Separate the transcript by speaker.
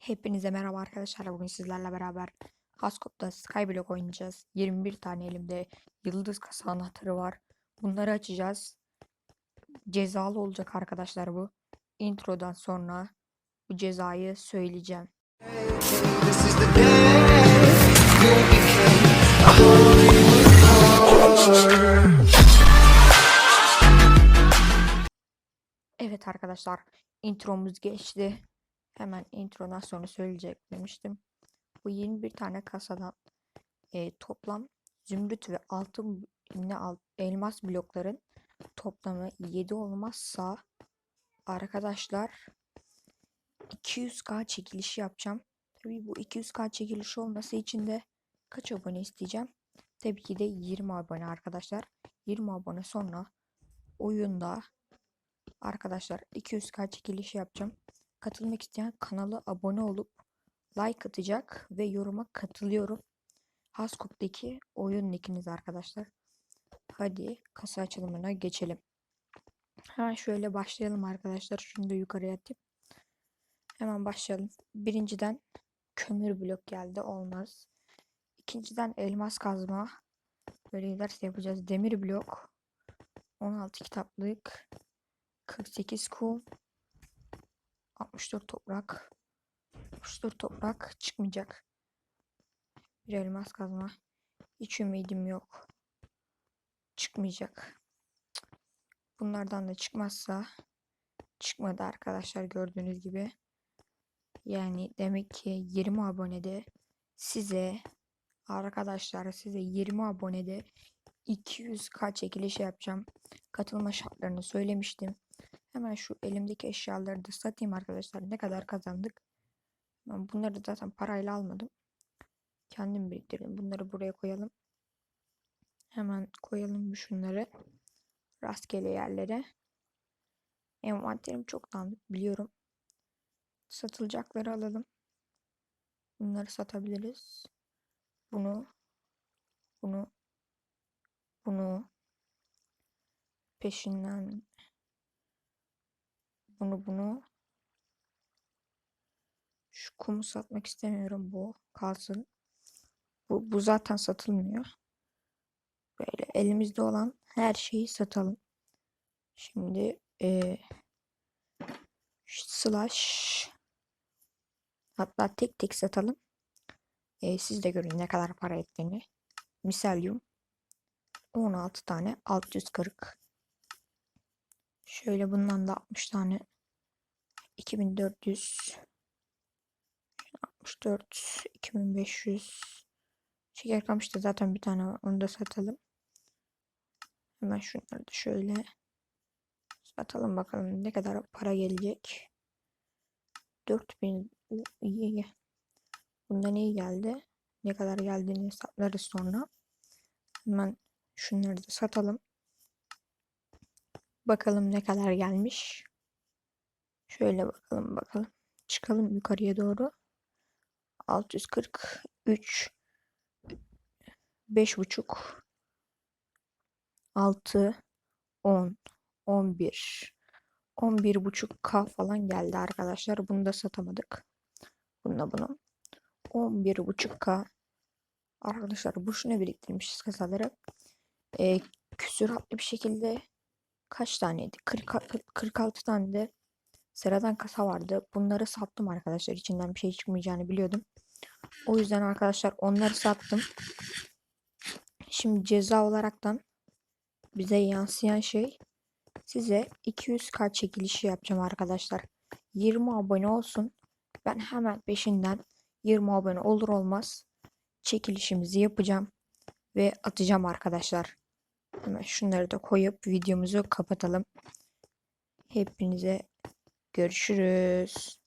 Speaker 1: Hepinize merhaba arkadaşlar. Bugün sizlerle beraber Haskop'ta Skyblock oynayacağız. 21 tane elimde yıldız kasa anahtarı var. Bunları açacağız. Cezalı olacak arkadaşlar bu. Introdan sonra bu cezayı söyleyeceğim. Evet arkadaşlar intromuz geçti. Hemen introdan sonra söyleyecek demiştim. Bu 21 tane kasadan e, toplam zümrüt ve altın ne elmas blokların toplamı 7 olmazsa arkadaşlar 200k çekilişi yapacağım. Tabii bu 200k çekilişi olması için de kaç abone isteyeceğim? Tabii ki de 20 abone arkadaşlar. 20 abone sonra oyunda Arkadaşlar 200k çekilişi yapacağım. Katılmak isteyen kanala abone olup like atacak ve yoruma katılıyorum. Haskop'taki oyun nickiniz arkadaşlar. Hadi kasa açılımına geçelim. Hemen şöyle başlayalım arkadaşlar. Şunu da yukarıya atayım. Hemen başlayalım. Birinciden kömür blok geldi. Olmaz. İkinciden elmas kazma. Böyle giderse yapacağız. Demir blok. 16 kitaplık. 48 kum. 64 toprak. 64 toprak çıkmayacak. Bir elmas kazma. Hiç ümidim yok. Çıkmayacak. Bunlardan da çıkmazsa çıkmadı arkadaşlar gördüğünüz gibi. Yani demek ki 20 abonede size arkadaşlar size 20 abonede 200k çekiliş yapacağım. Katılma şartlarını söylemiştim. Hemen şu elimdeki eşyaları da satayım arkadaşlar. Ne kadar kazandık? Ben bunları zaten parayla almadım. Kendim biriktirdim. Bunları buraya koyalım. Hemen koyalım şunları. Rastgele yerlere. Envanterim çok dağınık biliyorum. Satılacakları alalım. Bunları satabiliriz. Bunu bunu bunu peşinden bunu bunu şu kumu satmak istemiyorum bu kalsın. Bu, bu zaten satılmıyor. Böyle elimizde olan her şeyi satalım. Şimdi e, slash hatta tek tek satalım. E, siz de görün ne kadar para ettiğini. Miselyum 16 tane 640 Şöyle bundan da 60 tane 2400 64 2500 şeker kamıştı zaten bir tane var. Onu da satalım. Hemen şunları da şöyle satalım bakalım ne kadar para gelecek. 4000 iyi iyi. Bundan iyi geldi. Ne kadar geldiğini hesaplarız sonra. Hemen şunları da satalım. Bakalım ne kadar gelmiş. Şöyle bakalım bakalım. Çıkalım yukarıya doğru. 643 5 buçuk 6 10 11 11 buçuk K falan geldi arkadaşlar. Bunu da satamadık. Bununla bunu. 11 buçuk K Arkadaşlar boşuna biriktirmişiz kasaları. Ee, küsuratlı bir şekilde kaç taneydi? 40, 46 tane de sıradan kasa vardı. Bunları sattım arkadaşlar. İçinden bir şey çıkmayacağını biliyordum. O yüzden arkadaşlar onları sattım. Şimdi ceza olaraktan bize yansıyan şey size 200k çekilişi yapacağım arkadaşlar. 20 abone olsun. Ben hemen peşinden 20 abone olur olmaz çekilişimizi yapacağım ve atacağım arkadaşlar. Hemen şunları da koyup videomuzu kapatalım. Hepinize görüşürüz.